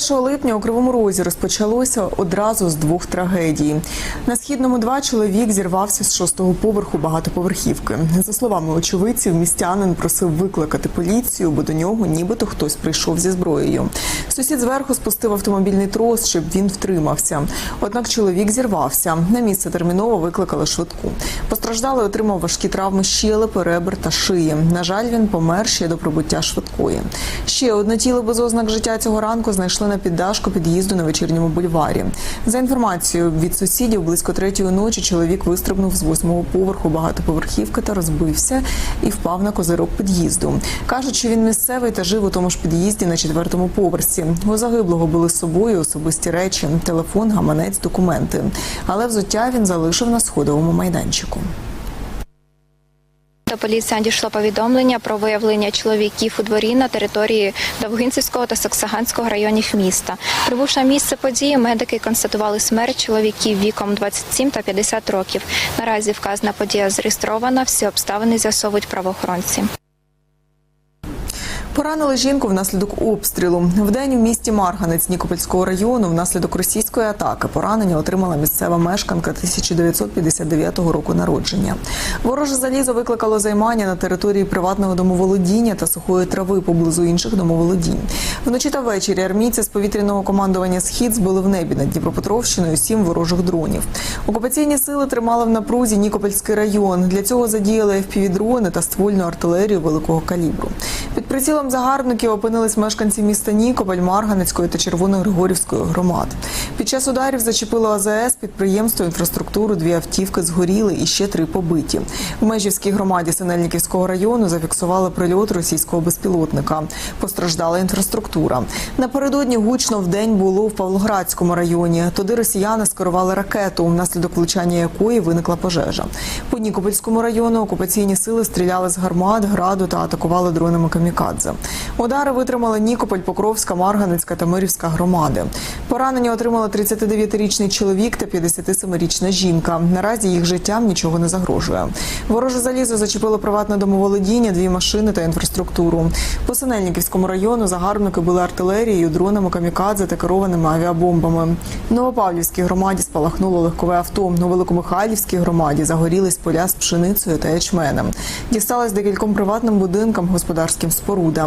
«21 липня у Кривому Розі розпочалося одразу з двох трагедій. На східному два чоловік зірвався з шостого поверху багатоповерхівки. За словами очевидців, містянин просив викликати поліцію, бо до нього нібито хтось прийшов зі зброєю. Сусід зверху спустив автомобільний трос, щоб він втримався. Однак чоловік зірвався. На місце терміново викликали швидку. Постраждалий отримав важкі травми щелепи, ребер та шиї. На жаль, він помер ще до прибуття швидкої. Ще одне тіло без ознак життя цього ранку знайшли на піддашку під'їзду на вечірньому бульварі. За інформацією від сусідів, близько третьої ночі чоловік вистрибнув з восьмого поверху багатоповерхівки та розбився і впав на козирок під'їзду. Кажуть, що він місцевий та жив у тому ж під'їзді на четвертому поверсі. У загиблого були з собою особисті речі, телефон, гаманець, документи. Але взуття він залишив на сходовому майданчику. До поліції надійшло повідомлення про виявлення чоловіків у дворі на території Довгинцівського та Саксаганського районів міста. Прибувши на місце події, медики констатували смерть чоловіків віком 27 та 50 років. Наразі вказана подія зареєстрована. Всі обставини з'ясовують правоохоронці. Поранили жінку внаслідок обстрілу. Вдень у місті Марганець Нікопольського району внаслідок російської атаки поранення отримала місцева мешканка 1959 року народження. Вороже залізо викликало займання на території приватного домоволодіння та сухої трави поблизу інших домоволодінь. Вночі та ввечері армійці з повітряного командування Схід збили в небі над Дніпропетровщиною сім ворожих дронів. Окупаційні сили тримали в напрузі Нікопольський район. Для цього задіяли FPV-дрони та ствольну артилерію великого калібру. Під прицілом загарбників опинились мешканці міста Нікополь, Марганецької та Червоногригорівської громад. Під час ударів зачепило АЗС, підприємство, інфраструктуру, дві автівки згоріли і ще три побиті. В Межівській громаді Синельниківського району зафіксували прильот російського безпілотника. Постраждала інфраструктура. Напередодні гучно в день було в Павлоградському районі. Туди росіяни скерували ракету, внаслідок влучання якої виникла пожежа. По Нікопольському району окупаційні сили стріляли з гармат, граду та атакували дронами камікадзе. Удари витримали Нікополь, Покровська, Марганецька та Мирівська громади. Поранення отримали 39-річний чоловік та 57-річна жінка. Наразі їх життям нічого не загрожує. Вороже залізо зачепило приватне домоволодіння, дві машини та інфраструктуру. По Синельниківському району загарбники були артилерією, дронами камікадзе та керованими авіабомбами. Новопавлівській громаді спалахнуло легкове авто. У Великомихайлівській громаді загорілись поля з пшеницею та ячменем. Дісталось декільком приватним будинкам, господарським спорудам.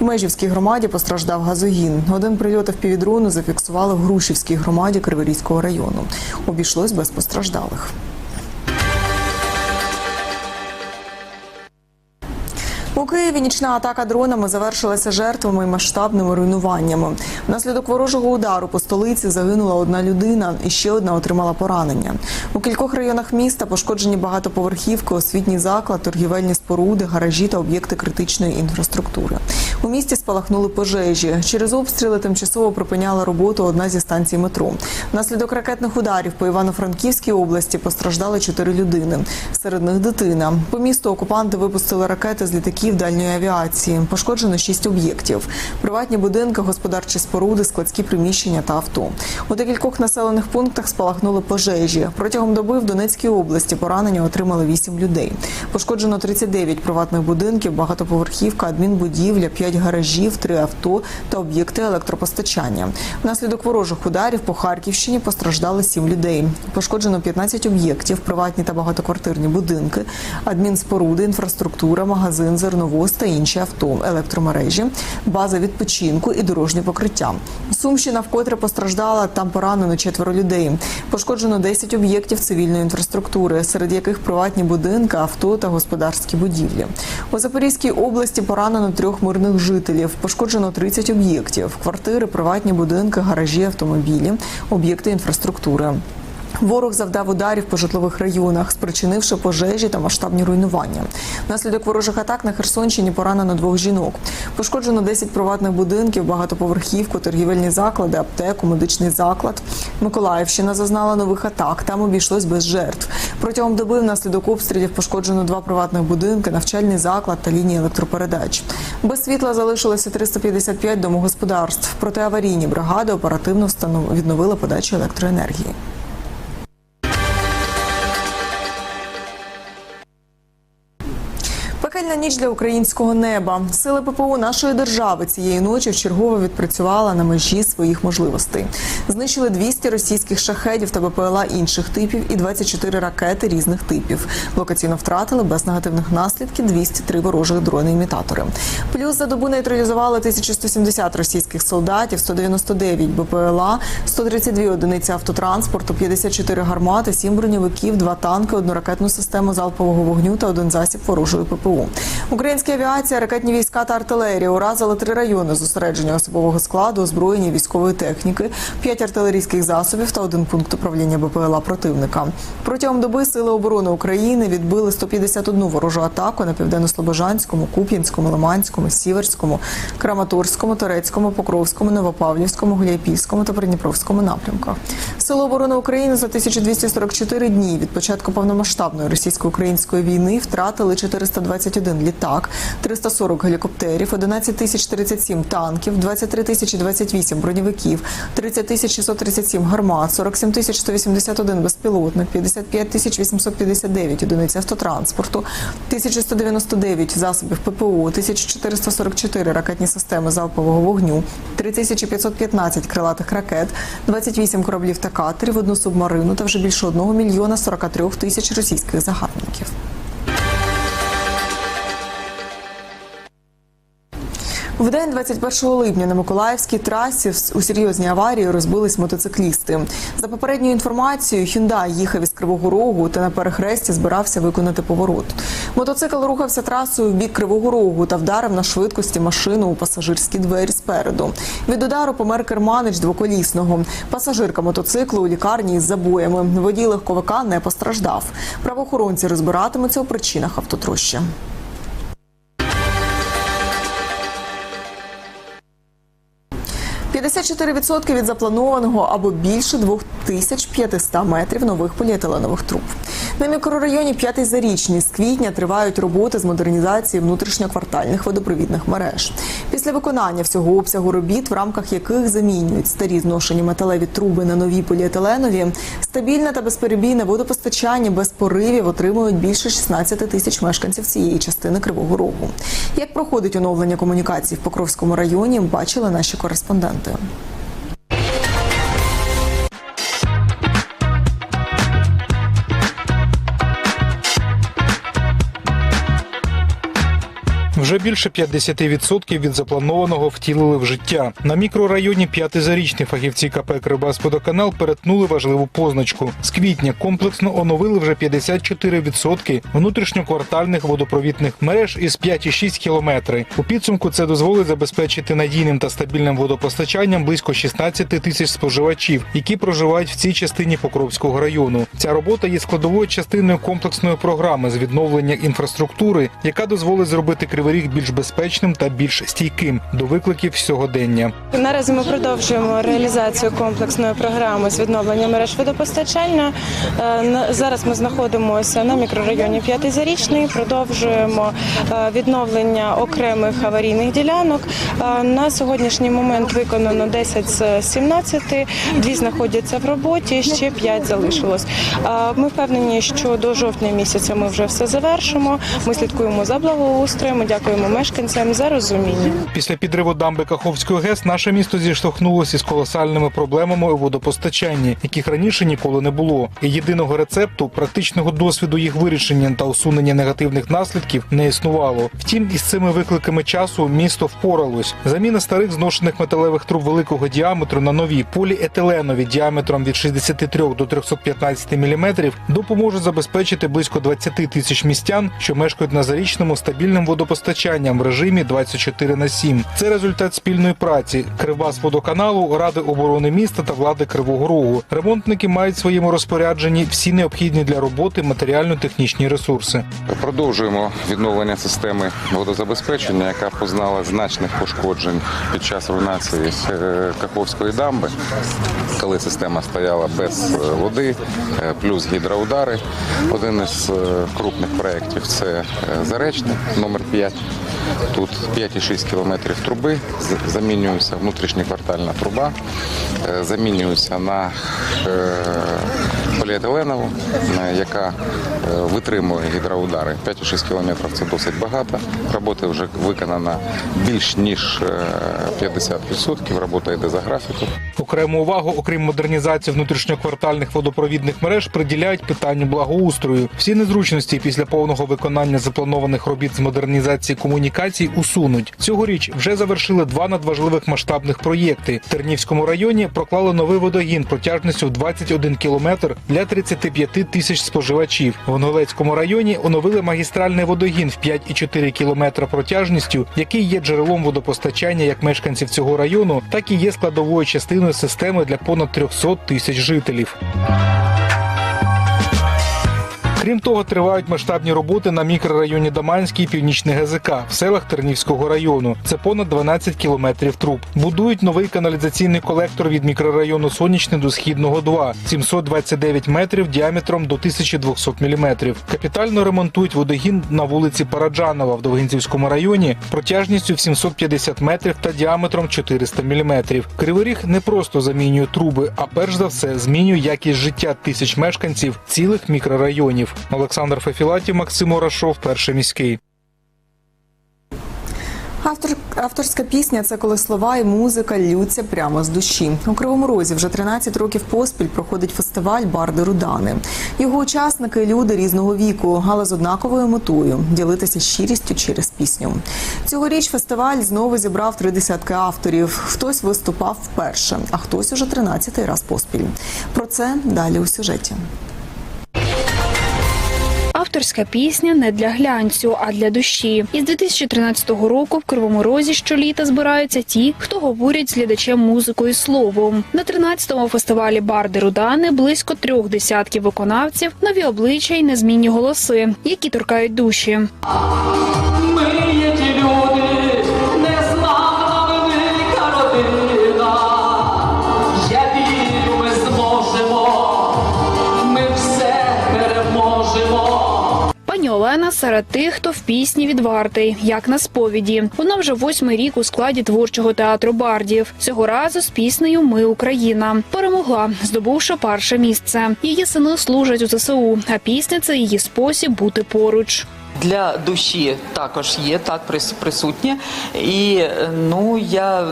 В Межівській громаді постраждав газогін. Один прильот півдрону зафіксували в Грушівській громаді Криворізького району. Обійшлось без постраждалих. Києві нічна атака дронами завершилася жертвами і масштабними руйнуваннями. Внаслідок ворожого удару по столиці загинула одна людина і ще одна отримала поранення. У кількох районах міста пошкоджені багатоповерхівки, освітній заклад, торгівельні споруди, гаражі та об'єкти критичної інфраструктури. У місті спалахнули пожежі. Через обстріли тимчасово припиняла роботу одна зі станцій метро. Внаслідок ракетних ударів по Івано-Франківській області постраждали чотири людини. Серед них дитина. По місту окупанти випустили ракети з літаків дальньої авіації. Пошкоджено шість об'єктів: приватні будинки, господарчі споруди, складські приміщення та авто. У декількох населених пунктах спалахнули пожежі. Протягом доби в Донецькій області поранення отримали вісім людей. Пошкоджено 39 приватних будинків, багатоповерхівка, адмінбудівля, 5 гаражів, 3 авто та об'єкти електропостачання. Внаслідок ворожих ударів по Харківщині постраждали 7 людей. Пошкоджено 15 об'єктів, приватні та багатоквартирні будинки, адмінспоруди, інфраструктура, магазин, зерновоз та інші авто, електромережі, база відпочинку і дорожнє покриття. Сумщина вкотре постраждала, там поранено четверо людей. Пошкоджено 10 об'єктів цивільної інфраструктури, серед яких приватні будинки, авто та господарські будівлі. У Запорізькій області поранено трьох мирних жителів. Пошкоджено 30 об'єктів: квартири, приватні будинки, гаражі, автомобілі, об'єкти інфраструктури. Ворог завдав ударів по житлових районах, спричинивши пожежі та масштабні руйнування. Внаслідок ворожих атак на Херсонщині поранено двох жінок. Пошкоджено 10 приватних будинків, багатоповерхівку, торгівельні заклади, аптеку, медичний заклад. Миколаївщина зазнала нових атак. Там обійшлось без жертв. Протягом доби внаслідок обстрілів пошкоджено два приватних будинки, навчальний заклад та лінії електропередач. Без світла залишилося 355 домогосподарств. Проте аварійні бригади оперативно відновили подачу електроенергії. Ніч для українського неба. Сили ППО нашої держави цієї ночі вчергово відпрацювала на межі своїх можливостей. Знищили 200 російських шахедів та БПЛА інших типів і 24 ракети різних типів. Локаційно втратили без негативних наслідків 203 ворожих дрони-імітатори. Плюс за добу нейтралізували 1170 російських солдатів, 199 БПЛА, 132 одиниці автотранспорту, 54 гармати, 7 броньовиків, 2 танки, одну ракетну систему залпового вогню та один засіб ворожої ППО. Українська авіація, ракетні війська та артилерія уразили три райони зосередження особового складу, озброєння військової техніки, 5 артилерійських засобів та один пункт управління БПЛА противника. Протягом доби сили оборони України відбили 151 ворожу атаку на південно-слобожанському, Куп'янському, Лиманському, Сіверському, Краматорському, Торецькому, Покровському, Новопавлівському, Гуляйпільському та Придніпровському напрямках. Сили оборони України за 1244 дні від початку повномасштабної російсько-української війни втратили 421 літак, 340 гелікоптерів, 11 тисяч 37 танків, 23 тисячі 28 броньовиків, 30 тисяч 637 гармат, 47 тисяч 181 безпілотник, 55 тисяч 859 одиниць автотранспорту, 1199 засобів ППО, 1444 ракетні системи залпового вогню, 3515 крилатих ракет, 28 кораблів та катерів, одну субмарину та вже більше 1 мільйона 43 тисяч російських загарбників. В день 21 липня на Миколаївській трасі у серйозній аварії розбились мотоциклісти. За попередньою інформацією, Hyundai їхав із Кривого Рогу та на перехресті збирався виконати поворот. Мотоцикл рухався трасою в бік Кривого Рогу та вдарив на швидкості машину у пасажирські двері спереду. Від удару помер керманич двоколісного. Пасажирка мотоциклу у лікарні із забоями. Водій легковика не постраждав. Правоохоронці розбиратимуться у причинах автотрощі. – 54% від запланованого або більше 2500 метрів нових поліетиленових труб. На мікрорайоні П'ятий Зарічний з квітня тривають роботи з модернізації внутрішньоквартальних водопровідних мереж. Після виконання всього обсягу робіт, в рамках яких замінюють старі зношені металеві труби на нові поліетиленові, стабільне та безперебійне водопостачання без поривів отримують більше 16 тисяч мешканців цієї частини Кривого Рогу. Як проходить оновлення комунікацій в Покровському районі, бачили наші кореспонденти. them. Вже більше 50% від запланованого втілили в життя. На мікрорайоні П'ятизарічні фахівці КП Кривбасподоканал перетнули важливу позначку. З квітня комплексно оновили вже 54% внутрішньоквартальних водопровідних мереж із 5,6 кілометри. У підсумку це дозволить забезпечити надійним та стабільним водопостачанням близько 16 тисяч споживачів, які проживають в цій частині Покровського району. Ця робота є складовою частиною комплексної програми з відновлення інфраструктури, яка дозволить зробити Кривий Ріг більш безпечним та більш стійким до викликів сьогодення. Наразі ми продовжуємо реалізацію комплексної програми з відновлення мереж водопостачання. Е, Зараз ми знаходимося на мікрорайоні П'ятий Зарічний. Продовжуємо е, відновлення окремих аварійних ділянок. Е, На сьогоднішній момент виконано 10 з 17, дві знаходяться в роботі, ще 5 залишилось. Ми впевнені, що до жовтня місяця ми вже все завершимо. Ми слідкуємо за благоустроєм. Ми Дякуємо мешканцям за розуміння. Після підриву дамби Каховської ГЕС наше місто зіштовхнулося із колосальними проблемами у водопостачанні, яких раніше ніколи не було. І єдиного рецепту, практичного досвіду їх вирішення та усунення негативних наслідків не існувало. Втім, із цими викликами часу місто впоралось. Заміна старих зношених металевих труб великого діаметру на нові поліетиленові діаметром від 63 до 315 мм допоможуть забезпечити близько 20 тисяч містян, що мешкають на зарічному стабільним водопостачанням водопостачанням в режимі 24 на 7. Це результат спільної праці Кривбасводоканалу, Ради оборони міста та влади Кривого Рогу. Ремонтники мають в своєму розпорядженні всі необхідні для роботи матеріально-технічні ресурси. Продовжуємо відновлення системи водозабезпечення, яка познала значних пошкоджень під час руйнації е, Каховської дамби, коли система стояла без е, води, е, плюс гідроудари. Один із крупних проєктів це Заречне, номер 5. Тут 5,6 кілометрів труби, замінюється внутрішньоквартальна труба, е, замінюється на е, поліетиленову, е, яка е, витримує гідроудари. 5,6 кілометрів це досить багато. Робота вже виконана більш ніж е, 50%. Робота йде за графіком. Окрему увагу, окрім модернізації внутрішньоквартальних водопровідних мереж, приділяють питанню благоустрою. Всі незручності після повного виконання запланованих робіт з модернізації комунікацій усунуть. Цьогоріч вже завершили два надважливих масштабних проєкти. В Тернівському районі проклали новий водогін протяжністю в 21 кілометр для 35 тисяч споживачів. В Онголецькому районі оновили магістральний водогін в 5,4 кілометра протяжністю, який є джерелом водопостачання як мешканців цього району, так і є складовою частиною системи для понад 300 тисяч жителів. Крім того, тривають масштабні роботи на мікрорайоні Даманський і Північний ГЗК в селах Тернівського району. Це понад 12 кілометрів труб. Будують новий каналізаційний колектор від мікрорайону Сонячний до Східного 2 – 729 метрів діаметром до 1200 міліметрів. Капітально ремонтують водогін на вулиці Параджанова в Довгинцівському районі протяжністю в 750 метрів та діаметром 400 міліметрів. Кривий Ріг не просто замінює труби, а перш за все змінює якість життя тисяч мешканців цілих мікрорайонів. Олександр Фефілатів, Максим Орашов, перший міський. Автор, авторська пісня це коли слова і музика ллються прямо з душі. У Кривому Розі вже 13 років поспіль проходить фестиваль Барди Рудани. Його учасники люди різного віку, але з однаковою метою ділитися щирістю через пісню. Цьогоріч фестиваль знову зібрав три десятки авторів. Хтось виступав вперше, а хтось уже 13-й раз поспіль. Про це далі у сюжеті. Авторська пісня не для глянцю, а для душі. Із 2013 року в Кривому Розі щоліта збираються ті, хто говорять з глядачем музикою словом. На 13-му фестивалі Барди Рудани близько трьох десятків виконавців, нові обличчя й незмінні голоси, які торкають душі. Ми Пані серед тих, хто в пісні відвартий, як на сповіді. Вона вже восьмий рік у складі творчого театру бардів. Цього разу з піснею Ми Україна перемогла, здобувши перше місце. Її сини служать у ЗСУ, а пісня це її спосіб бути поруч. для душі також є так прис- присутнє. І ну я,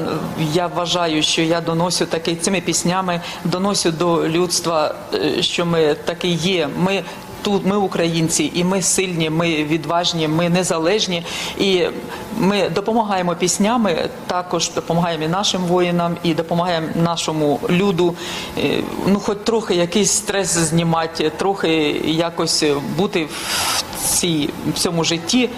я вважаю, що я доносю таки цими піснями, доносю до людства, е, що ми таки є. Ми тут ми українці, і ми сильні, ми відважні, ми незалежні, і ми допомагаємо піснями. Також допомагаємо і нашим воїнам, і допомагаємо нашому люду. е, Ну, хоч трохи якийсь стрес знімати, трохи якось бути в цій в цьому житті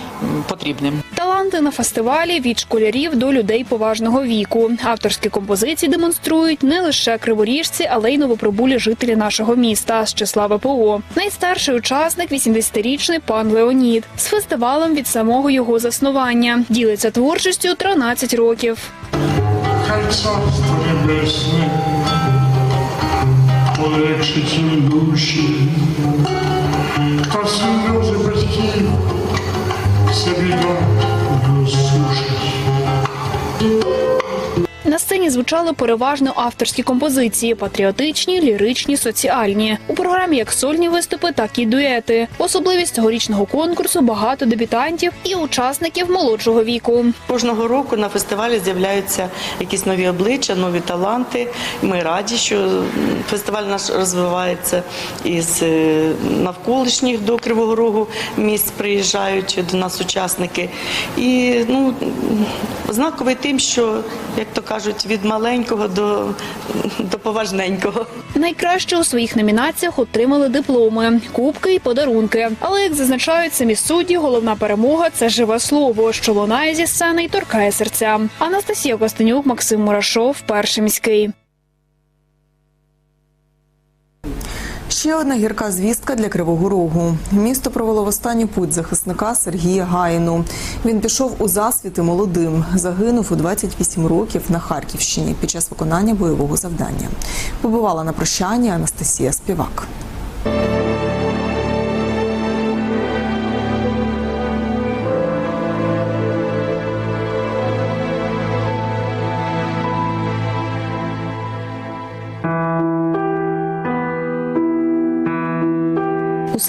потрібним. Таланти на фестивалі від школярів до людей поважного віку. Авторські композиції демонструють не лише криворіжці, але й новоприбулі жителі нашого міста з числа ВПО. Найстарший учасник 80-річний пан Леонід з фестивалем від самого його заснування. Ділиться творчістю 13 років. Хай царство небесне розсушить. Сцені звучали переважно авторські композиції: патріотичні, ліричні, соціальні. У програмі як сольні виступи, так і дуети. Особливість цьогорічного конкурсу багато дебютантів і учасників молодшого віку. Кожного року на фестивалі з'являються якісь нові обличчя, нові таланти. Ми раді, що фестиваль наш розвивається із е, навколишніх до Кривого Рогу місць приїжджають до нас учасники. І ну, знаковий тим, що, як то кажуть, від маленького до, до поважненького. Найкраще у своїх номінаціях отримали дипломи, кубки і подарунки. Але як зазначають самі судді, головна перемога це живе слово, що лунає зі сцени і торкає серця. Анастасія Костенюк, Максим Мурашов, перший міський. Ще одна гірка звістка для Кривого Рогу. Місто провело в останній путь захисника Сергія Гаїну. Він пішов у засвіти молодим. Загинув у 28 років на Харківщині під час виконання бойового завдання. Побувала на прощанні Анастасія Співак.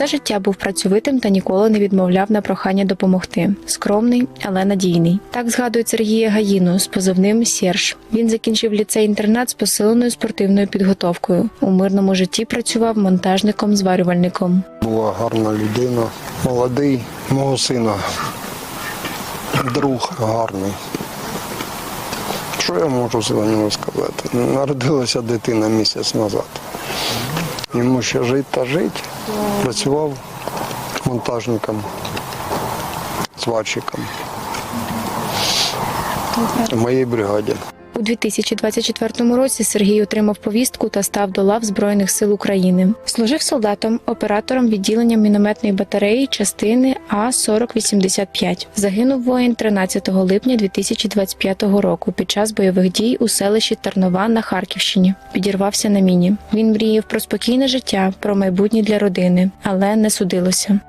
Життя був працьовитим та ніколи не відмовляв на прохання допомогти. Скромний, але надійний. Так згадують Сергія Гаїну з позивним Серж. Він закінчив ліцей-інтернат з посиленою спортивною підготовкою. У мирному житті працював монтажником-зварювальником. Була гарна людина, молодий, мого сина, друг гарний. Що я можу за нього сказати? Народилася дитина місяць назад. Йому ще жити та жити. Працював монтажником, сварщиком в моїй бригаді. У 2024 році Сергій отримав повістку та став до лав Збройних сил України. Служив солдатом, оператором відділення мінометної батареї частини А 4085 Загинув воїн 13 липня 2025 року під час бойових дій у селищі Тарнова на Харківщині. Підірвався на міні. Він мріяв про спокійне життя, про майбутнє для родини, але не судилося.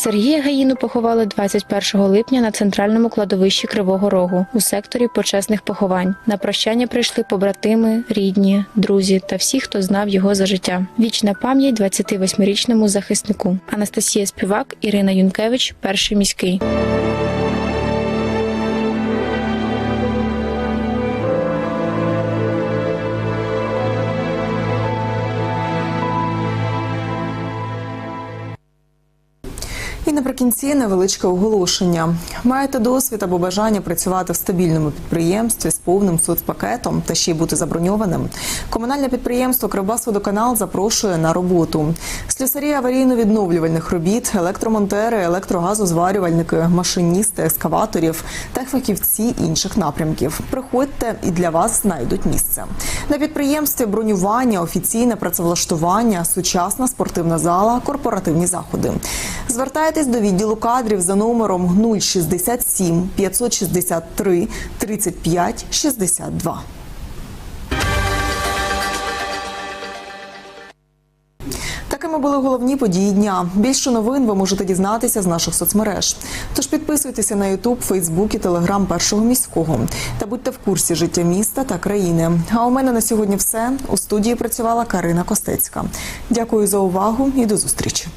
Сергія Гаїну поховали 21 липня на центральному кладовищі Кривого Рогу у секторі почесних поховань. На прощання прийшли побратими, рідні, друзі та всі, хто знав його за життя. Вічна пам'ять 28-річному захиснику. Анастасія Співак, Ірина Юнкевич, перший міський. Наприкінці невеличке оголошення. Маєте досвід або бажання працювати в стабільному підприємстві з повним соцпакетом та ще й бути заброньованим. Комунальне підприємство Кривбасводоканал запрошує на роботу. Слюсарі аварійно-відновлювальних робіт, електромонтери, електрогазозварювальники, машиністи, екскаваторів та фахівці інших напрямків. Приходьте і для вас знайдуть місце. На підприємстві бронювання, офіційне працевлаштування, сучасна спортивна зала, корпоративні заходи. Звертайтесь до відділу кадрів за номером 067 563 35 62. Такими були головні події дня. Більше новин ви можете дізнатися з наших соцмереж. Тож підписуйтеся на Ютуб, Фейсбук і Телеграм першого міського та будьте в курсі життя міста та країни. А у мене на сьогодні все. У студії працювала Карина Костецька. Дякую за увагу і до зустрічі.